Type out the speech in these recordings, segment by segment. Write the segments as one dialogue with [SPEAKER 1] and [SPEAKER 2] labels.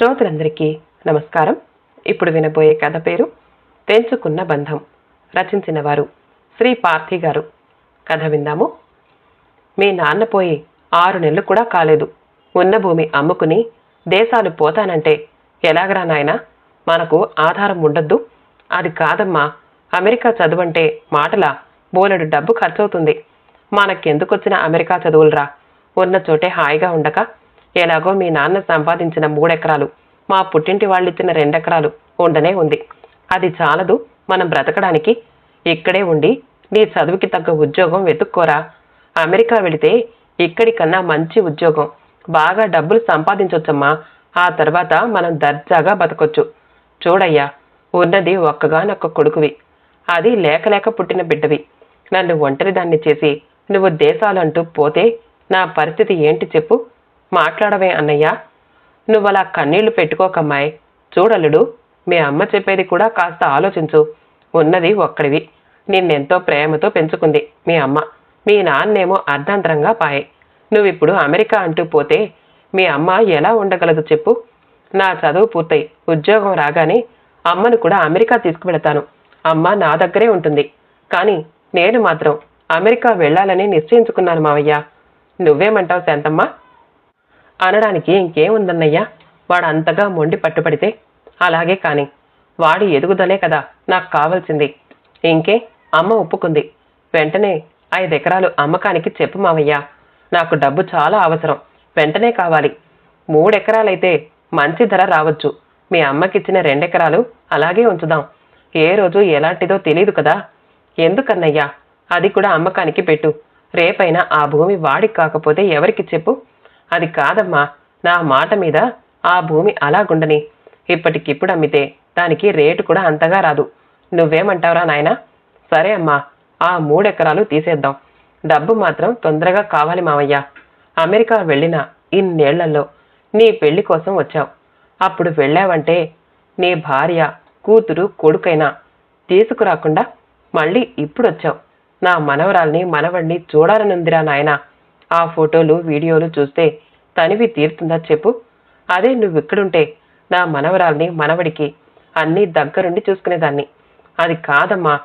[SPEAKER 1] శ్రోతలందరికీ నమస్కారం. ఇప్పుడు వినబోయే కథ పేరు తెంచుకున్న బంధం రచించిన వారు శ్రీ పార్థి గారు. కథ విందాము. మీ నాన్న పోయి ఆరు నెలలు కూడా కాలేదు. ఉన్న భూమి అమ్ముకుని దేశాలు పోతానంటే ఎలాగరా నాయనా? మనకు ఆధారం ఉండద్దు. అది కాదమ్మా. అమెరికా చదువంటే మాటల బోలెడు డబ్బు ఖర్చవుతుంది. మనకెందుకొచ్చిన అమెరికా చదువులరా? ఉన్న చోటే హాయిగా ఉండక ఎలాగో మీ నాన్న సంపాదించిన మూడెకరాలు మా పుట్టింటి వాళ్ళు ఇచ్చిన రెండెకరాలు ఉండనే ఉంది. అది చాలదు మనం బ్రతకడానికి. ఇక్కడే ఉండి నీ చదువుకి తగ్గ ఉద్యోగం వెతుక్కోరా. అమెరికా వెళితే ఇక్కడికన్నా మంచి ఉద్యోగం. బాగా డబ్బులు సంపాదించవచ్చమ్మా ఆ తర్వాత మనం దర్జాగా బతకొచ్చు. చూడయ్యా ఉన్నది ఒక్కగానొక్క కొడుకువి. అది లేక లేక పుట్టిన బిడ్డవి. నన్ను ఒంటరిదాన్ని చేసి నువ్వు దేశాలంటూ పోతే నా పరిస్థితి ఏంటి చెప్పు. మాట్లాడవే అన్నయ్యా. నువ్వలా కన్నీళ్ళు పెట్టుకోకమ్మాయ్. చూడలుడు మీ అమ్మ చెప్పేది కూడా కాస్త ఆలోచించు. ఉన్నది ఒక్కడివి. నిన్నెంతో ప్రేమతో పెంచుకుంది మీ అమ్మ. మీ నాన్నేమో అర్ధాంతరంగా పాయే. నువ్విప్పుడు అమెరికా అంటూ పోతే మీ అమ్మ ఎలా ఉండగలదు చెప్పు. నా చదువు పూర్తయి ఉద్యోగం రాగానే అమ్మను కూడా అమెరికా తీసుకువెళతాను. అమ్మ నా దగ్గరే ఉంటుంది. కానీ నేను మాత్రం అమెరికా వెళ్ళాలని నిశ్చయించుకున్నాను మావయ్య. నువ్వేమంటావు శాంతమ్మ? అనడానికి ఇంకేముందన్నయ్యా? వాడు అంతగా మొండి పట్టుపడితే అలాగే కాని వాడి ఎదుగుదలే కదా నాకు కావాల్సింది. ఇంకే అమ్మ ఒప్పుకుంది. వెంటనే ఐదు ఎకరాలు అమ్మకానికి చెప్పు మావయ్యా. నాకు డబ్బు చాలా అవసరం. వెంటనే కావాలి. మూడెకరాలైతే మంచి ధర రావచ్చు. మీ అమ్మకిచ్చిన రెండెకరాలు అలాగే ఉంచుదాం. ఏ రోజు ఎలాంటిదో తెలియదు కదా. ఎందుకన్నయ్యా? అది కూడా అమ్మకానికి పెట్టు. రేపైనా ఆ భూమి వాడికి కాకపోతే ఎవరికి చెప్పు? అది కాదమ్మా. నా మాట మీద ఆ భూమి అలాగుండని. ఇప్పటికిప్పుడు అమ్మితే దానికి రేటు కూడా అంతగా రాదు. నువ్వేమంటావురా నాయనా? సరే అమ్మా ఆ మూడెకరాలు తీసేద్దాం. డబ్బు మాత్రం తొందరగా కావాలి మావయ్య. అమెరికా వెళ్ళిన ఇన్నేళ్ళలో నీ పెళ్ళి కోసం వచ్చావు. అప్పుడు వెళ్ళావంటే నీ భార్య కూతురు కొడుకైనా తీసుకురాకుండా మళ్ళీ ఇప్పుడొచ్చావు. నా మనవరాల్ని మనవణ్ణి చూడాలనుందిరా నాయనా. ఆ ఫోటోలు వీడియోలు చూస్తే తనివి తీరుతుందా చెప్పు. అదే నువ్వు ఇక్కడుంటే నా మనవరాల్ని మనవడికి అన్నీ దగ్గరుండి చూసుకునేదాన్ని. అది కాదమ్మా.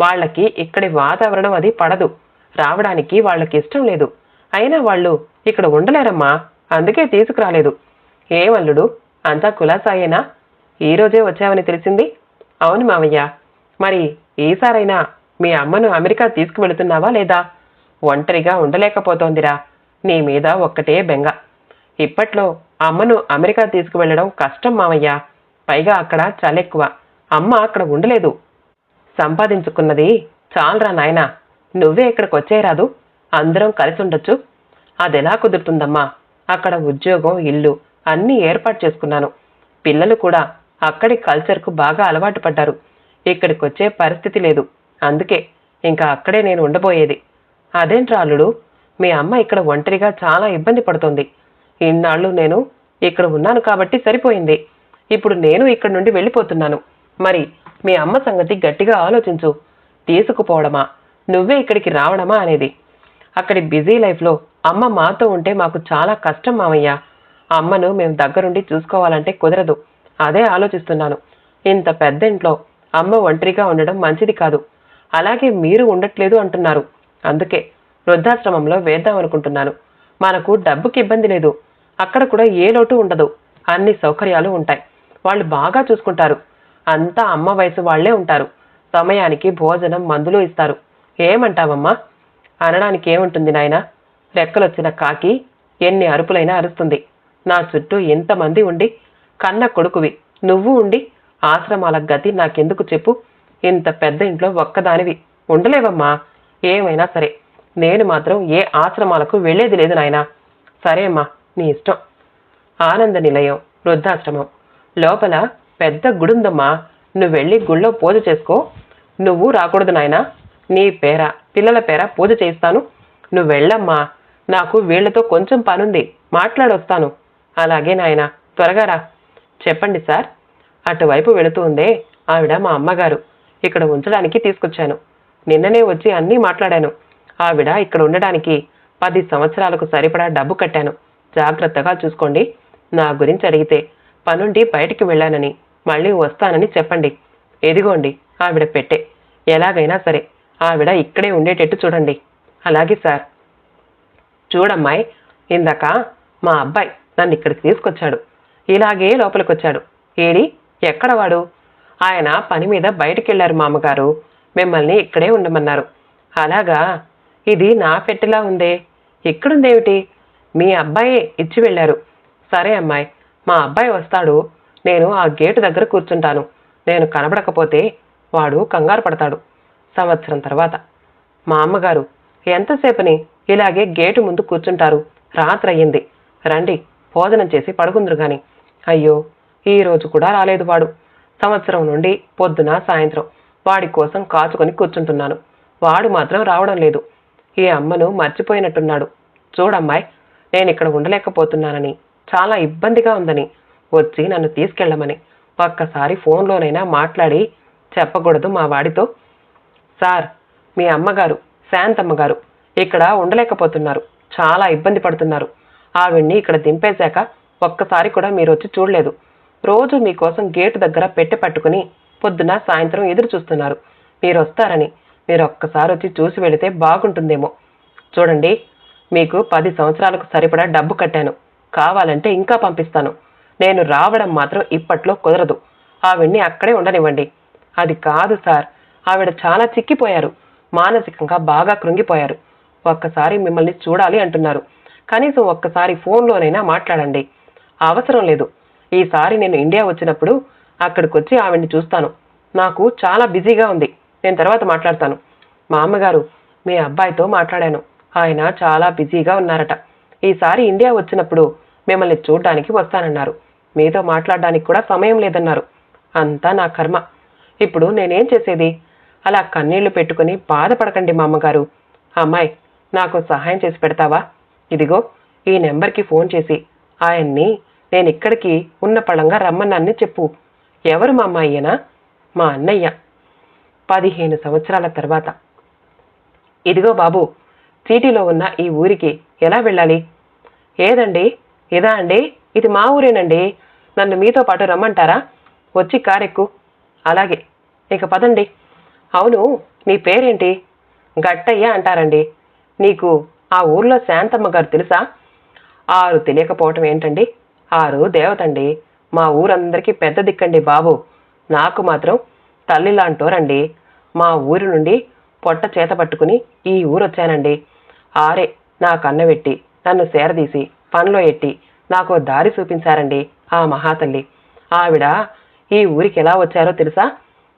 [SPEAKER 1] వాళ్ళకి ఇక్కడి వాతావరణం అది పడదు. రావడానికి వాళ్ళకి ఇష్టం లేదు. అయినా వాళ్ళు ఇక్కడ ఉండలేరమ్మా. అందుకే తీసుకురాలేదు. ఏమల్లుడు అంతా కులాసాయేనా? ఈరోజే వచ్చావని తెలిసింది? అవును మావయ్య. మరి ఈసారైనా మీ అమ్మను అమెరికా తీసుకువెళుతున్నావా లేదా? ఒంటరిగా ఉండలేకపోతోందిరా. నీ మీద ఒక్కటే బెంగ. ఇప్పట్లో అమ్మను అమెరికా తీసుకువెళ్ళడం కష్టం మావయ్య. పైగా అక్కడ చలెక్కువ. అమ్మ అక్కడ ఉండలేదు. సంపాదించుకున్నది చాలరా నాయనా. నువ్వే ఇక్కడికి వచ్చేరాదు అందరం కలిసి ఉండొచ్చు అదెలా కుదురుతుందమ్మా? అక్కడ ఉద్యోగం ఇల్లు అన్నీ ఏర్పాటు చేసుకున్నాను. పిల్లలు కూడా అక్కడి కల్చర్కు బాగా అలవాటు పడ్డారు. ఇక్కడికి వచ్చే పరిస్థితి లేదు. అందుకే ఇంకా అక్కడే నేను ఉండబోయేది. అదేంట్రా అల్లుడు? మీ అమ్మ ఇక్కడ ఒంటరిగా చాలా ఇబ్బంది పడుతుంది. ఇన్నాళ్ళు నేను ఇక్కడ ఉన్నాను కాబట్టి సరిపోయింది. ఇప్పుడు నేను ఇక్కడ నుండి వెళ్ళిపోతున్నాను. మరి మీ అమ్మ సంగతి గట్టిగా ఆలోచించు. తీసుకుపోవడమా? నువ్వే ఇక్కడికి రావడమా అనేది. అక్కడి బిజీ లైఫ్లో అమ్మ మాతో ఉంటే మాకు చాలా కష్టం మామయ్య అమ్మను మేము దగ్గరుండి చూసుకోవాలంటే కుదరదు. అదే ఆలోచిస్తున్నాను. ఇంత పెద్ద ఇంట్లో అమ్మ ఒంటరిగా ఉండడం మంచిది కాదు. అలాగే మీరు ఉండట్లేదు అంటున్నారు. అందుకే వృద్ధాశ్రమంలో వేద్దాం అనుకుంటున్నాను. మనకు డబ్బుకి ఇబ్బంది లేదు. అక్కడ కూడా ఏ లోటు ఉండదు. అన్ని సౌకర్యాలు ఉంటాయి. వాళ్ళు బాగా చూసుకుంటారు. అంతా అమ్మ వయసు వాళ్ళే ఉంటారు. సమయానికి భోజనం మందులు ఇస్తారు. ఏమంటావమ్మా? అనడానికి ఏముంటుంది నాయన? రెక్కలొచ్చిన కాకి ఎన్ని అరుపులైనా అరుస్తుంది. నా చుట్టూ ఎంతమంది ఉండి? కన్న కొడుకువి. నువ్వు ఉండి? ఆశ్రమాల గతి నాకెందుకు చెప్పు? ఇంత పెద్ద ఇంట్లో ఒక్కదానివి. ఉండలేవమ్మా. ఏమైనా సరే. నేను మాత్రం ఏ ఆశ్రమాలకు వెళ్ళేది లేదు నాయనా. సరే అమ్మా నీ ఇష్టం. ఆనంద నిలయం వృద్ధాశ్రమం. లోపల పెద్ద గుడుందమ్మా. నువ్వు వెళ్ళి గుళ్ళో పూజ చేసుకో. నువ్వు రాకూడదు నాయనా. నీ పేర పిల్లల పేర పూజ చేయిస్తాను. నువ్వు వెళ్ళమ్మా. నాకు వీళ్ళతో కొంచెం పనుంది. మాట్లాడొస్తాను. అలాగే నాయనా త్వరగా రా. చెప్పండి సార్. అటువైపు వెళుతూ ఉందే ఆవిడ మా అమ్మగారు. ఇక్కడ ఉంచడానికి తీసుకొచ్చాను. నిన్ననే వచ్చి అన్నీ మాట్లాడాను. ఆవిడ ఇక్కడ ఉండడానికి పది సంవత్సరాలకు సరిపడా డబ్బు కట్టాను. జాగ్రత్తగా చూసుకోండి. నా గురించి అడిగితే పనుండి బయటికి వెళ్ళానని మళ్ళీ వస్తానని చెప్పండి. ఎదిగోండి ఆవిడ పెట్టే. ఎలాగైనా సరే ఆవిడ ఇక్కడే ఉండేటట్టు చూడండి. అలాగే సార్. చూడమ్మాయి ఇందాక మా అబ్బాయి నన్ను ఇక్కడికి తీసుకొచ్చాడు. ఇలాగే లోపలికొచ్చాడు. ఏడి ఎక్కడ వాడు? ఆయన పని మీద బయటికి వెళ్ళారు మామగారు. మిమ్మల్ని ఇక్కడే ఉండమన్నారు. అలాగా? ఇది నా పెట్టెలా ఉందే? ఇక్కడుందేమిటి? మీ అబ్బాయి ఇచ్చి వెళ్ళారు. సరే అమ్మాయి మా అబ్బాయి వస్తాడు. నేను ఆ గేటు దగ్గర కూర్చుంటాను. నేను కనబడకపోతే వాడు కంగారు పడతాడు. సంవత్సరం తర్వాత. మా అమ్మగారు ఎంతసేపని ఇలాగే గేటు ముందు కూర్చుంటారు? రాత్రి అయ్యింది రండి భోజనం చేసి పడుకుందరు గాని. అయ్యో ఈ రోజు కూడా రాలేదు వాడు. సంవత్సరం నుండి పొద్దున సాయంత్రం. వాడి కోసం కాచుకొని కూర్చుంటున్నాను. వాడు మాత్రం రావడం లేదు. ఈ అమ్మను మర్చిపోయినట్టున్నాడు. చూడమ్మాయి నేను ఇక్కడ ఉండలేకపోతున్నానని చాలా ఇబ్బందిగా ఉందని వచ్చి నన్ను తీసుకెళ్ళమని ఒక్కసారి ఫోన్లోనైనా మాట్లాడి చెప్పకూడదు మా వాడితో. సార్ మీ అమ్మగారు శాంతమ్మ గారు ఇక్కడ ఉండలేకపోతున్నారు. చాలా ఇబ్బంది పడుతున్నారు. ఆవిడ్ని ఇక్కడ దింపేశాక ఒక్కసారి కూడా మీరు వచ్చి చూడలేదు. రోజు మీకోసం గేటు దగ్గర పెట్టె పట్టుకుని పొద్దున సాయంత్రం ఎదురు చూస్తున్నారు. మీరు వస్తారని మీరు ఒక్కసారి వచ్చి చూసి వెళితే బాగుంటుందేమో. చూడండి మీకు పది సంవత్సరాలకు సరిపడా డబ్బు కట్టాను. కావాలంటే ఇంకా పంపిస్తాను. నేను రావడం మాత్రం ఇప్పట్లో కుదరదు. ఆవిడ్ని అక్కడే ఉండనివ్వండి. అది కాదు సార్. ఆవిడ చాలా చిక్కిపోయారు. మానసికంగా బాగా కృంగిపోయారు. ఒక్కసారి మిమ్మల్ని చూడాలి అంటున్నారు. కనీసం ఒక్కసారి ఫోన్లోనైనా మాట్లాడండి. అవసరం లేదు. ఈసారి నేను ఇండియా వచ్చినప్పుడు అక్కడికి వచ్చి ఆవిడ్ని చూస్తాను. నాకు చాలా బిజీగా ఉంది. నేను తర్వాత మాట్లాడతాను. మా అమ్మగారు మీ అబ్బాయితో మాట్లాడాను. ఆయన చాలా బిజీగా ఉన్నారట. ఈసారి ఇండియా వచ్చినప్పుడు మిమ్మల్ని చూడ్డానికి వస్తానన్నారు. మీతో మాట్లాడడానికి కూడా సమయం లేదన్నారు. అంతా నా కర్మ. ఇప్పుడు నేనేం చేసేది? అలా కన్నీళ్ళు పెట్టుకుని బాధపడకండి మా అమ్మగారు. అమ్మాయి నాకు సహాయం చేసి పెడతావా? ఇదిగో ఈ నెంబర్కి ఫోన్ చేసి ఆయన్ని నేను ఇక్కడికి ఉన్న పళంగా రమ్మన్నాన్ని చెప్పు. ఎవరు మా అమ్మాయినా? మా అన్నయ్య. పదిహేను సంవత్సరాల తర్వాత. ఇదిగో బాబు సిటీలో ఉన్న ఈ ఊరికి ఎలా వెళ్ళాలి? ఏదండి? ఇదా అండి? ఇది మా ఊరేనండి. నన్ను మీతో పాటు రమ్మంటారా? వచ్చి కారెక్కు. అలాగే. ఇక పదండి. అవును నీ పేరేంటి? గట్టయ్య అంటారండి. నీకు ఆ ఊర్లో శాంతమ్మ గారు తెలుసా? ఆరు తెలియకపోవటం ఏంటండి? ఆరు దేవతండి. మా ఊరందరికీ పెద్ద దిక్కండి బాబు. నాకు మాత్రం తల్లి లాంటోరండి. మా ఊరి నుండి పొట్ట చేత పట్టుకుని ఈ ఊరొచ్చానండి. ఆరే నా కన్నవెట్టి నన్ను సేరదీసి పనిలో ఎట్టి నాకు దారి చూపించారండి ఆ మహాతల్లి. ఆవిడ ఈ ఊరికి ఎలా వచ్చారో తెలుసా?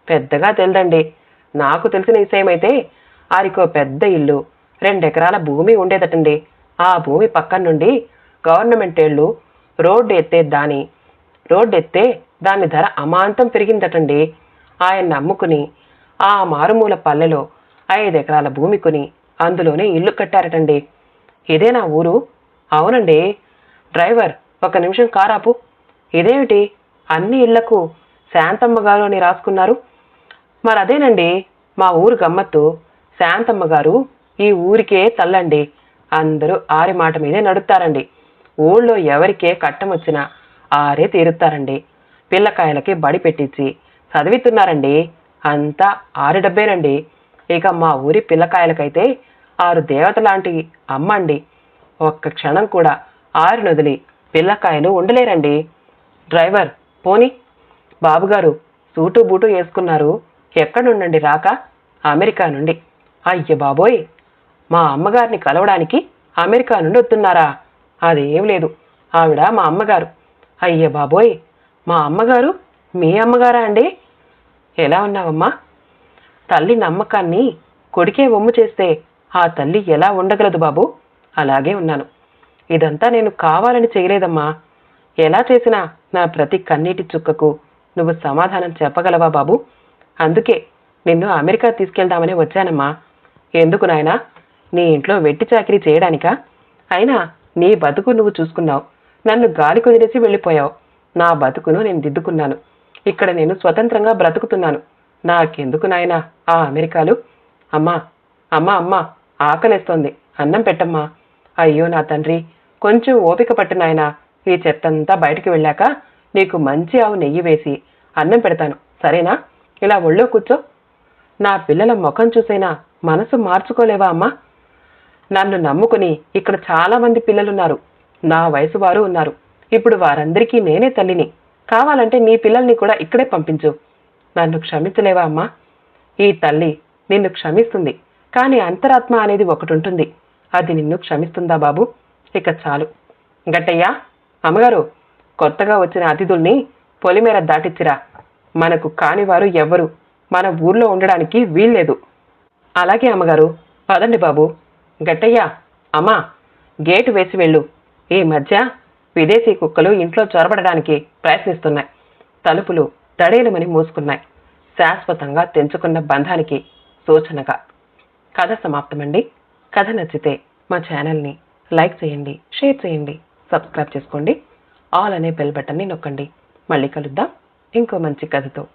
[SPEAKER 1] పెద్దగా తెలిదండి. నాకు తెలిసిన విషయమైతే ఆరికో పెద్ద ఇల్లు రెండెకరాల భూమి ఉండేదటండి. ఆ భూమి పక్కన నుండి గవర్నమెంట్ ఏళ్ళు రోడ్డు ఎత్తేద్దాని రోడ్డెత్తే దాని ధర అమాంతం పెరిగిందటండి. ఆయన నమ్ముకుని ఆ మారుమూల పల్లెలో ఐదు ఎకరాల భూమి కొని అందులోనే ఇల్లు కట్టారటండి. ఇదే నా ఊరు? అవునండి. డ్రైవర్ ఒక నిమిషం కారాపు. ఇదేమిటి? అన్ని ఇళ్ళకు శాంతమ్మ గారు అని రాసుకున్నారు? మరి అదేనండి మా ఊరు గమ్మత్తు. శాంతమ్మ గారు ఈ ఊరికే తల్లండి. అందరూ ఆరి మాట మీదే నడుస్తారండి ఊళ్ళో ఎవరికే కట్టమొచ్చినా ఆరే తీరుతారండి పిల్లకాయలకి బడి పెట్టించి చదివిస్తున్నారండి అంతా ఆరు డబ్బేనండి. ఇక మా ఊరి పిల్లకాయలకైతే ఆరు దేవత లాంటి అమ్మండి ఒక్క క్షణం కూడా ఆరు నదిలి పిల్లకాయలు ఉండలేరండి. డ్రైవర్ పోని. బాబుగారు సూటు బూటు వేసుకున్నారు. ఎక్కడుండండి రాక? అమెరికా నుండి. అయ్య బాబోయ్! మా అమ్మగారిని కలవడానికి అమెరికా నుండి వస్తున్నారా? అదేం లేదు. ఆవిడ మా అమ్మగారు. అయ్య బాబోయ్ మా అమ్మగారు మీ అమ్మగారా అండి? ఎలా ఉన్నావమ్మా? తల్లి నమ్మకాన్ని కొడుకే వమ్ము చేస్తే ఆ తల్లి ఎలా ఉండగలదు బాబు? అలాగే ఉన్నాను. ఇదంతా నేను కావాలని చేయలేదమ్మా. ఎలా చేసినా నా ప్రతి కన్నీటి చుక్కకు నువ్వు సమాధానం చెప్పగలవా బాబు? అందుకే నిన్ను అమెరికా తీసుకెళ్దామని వచ్చానమ్మా. ఎందుకు నాయనా? నీ ఇంట్లో వెట్టి చాకిరీ చేయడానికా? అయినా నీ బతుకు నువ్వు చూసుకున్నావు. నన్ను గాలి కుదిరేసి వెళ్ళిపోయావు. నా బతుకును నేను దిద్దుకున్నాను. ఇక్కడ నేను స్వతంత్రంగా బ్రతుకుతున్నాను. నాకెందుకు నాయనా? ఆ అమెరికాలు? అమ్మా అమ్మా అమ్మా ఆకలేస్తోంది. అన్నం పెట్టమ్మా. అయ్యో నా తండ్రి కొంచెం ఓపిక పట్టు నాయనా. ఈ చెత్తంతా బయటికి వెళ్ళాక నీకు మంచి ఆవు నెయ్యి వేసి అన్నం పెడతాను. సరేనా? ఇలా ఒళ్ళో కూర్చో. నా పిల్లల ముఖం చూసైనా మనసు మార్చుకోలేవా అమ్మా? నన్ను నమ్ముకుని ఇక్కడ చాలామంది పిల్లలున్నారు. నా వయసు వారు ఉన్నారు. ఇప్పుడు వారందరికీ నేనే తల్లిని. కావాలంటే నీ పిల్లల్ని కూడా ఇక్కడే పంపించు. నన్ను క్షమించలేవా అమ్మా? ఈ తల్లి నిన్ను క్షమిస్తుంది. కానీ అంతరాత్మ అనేది ఒకటి ఉంటుంది అది నిన్ను క్షమిస్తుందా బాబు? ఇక చాలు. గట్టయ్యా అమ్మగారు కొత్తగా వచ్చిన అతిథుల్ని పొలిమేర దాటిచ్చిరా. మనకు కానివారు ఎవ్వరు. మన ఊర్లో ఉండడానికి వీల్లేదు. అలాగే అమ్మగారు పదండి బాబు. గట్టయ్యా అమ్మా గేటు వేసి వెళ్ళు. ఈ మధ్య విదేశీ కుక్కలు ఇంట్లో చొరబడడానికి ప్రయత్నిస్తున్నాయి. తలుపులు తడేలమని మూసుకున్నాయి. శాశ్వతంగా తెంచుకున్న బంధానికి సూచనగా. కథ సమాప్తమండి. కథ నచ్చితే మా ఛానల్ని లైక్ చేయండి షేర్ చేయండి సబ్స్క్రైబ్ చేసుకోండి. ఆల్ అనే బెల్ బటన్ని నొక్కండి. మళ్ళీ కలుద్దాం. ఇంకో మంచి కథతో.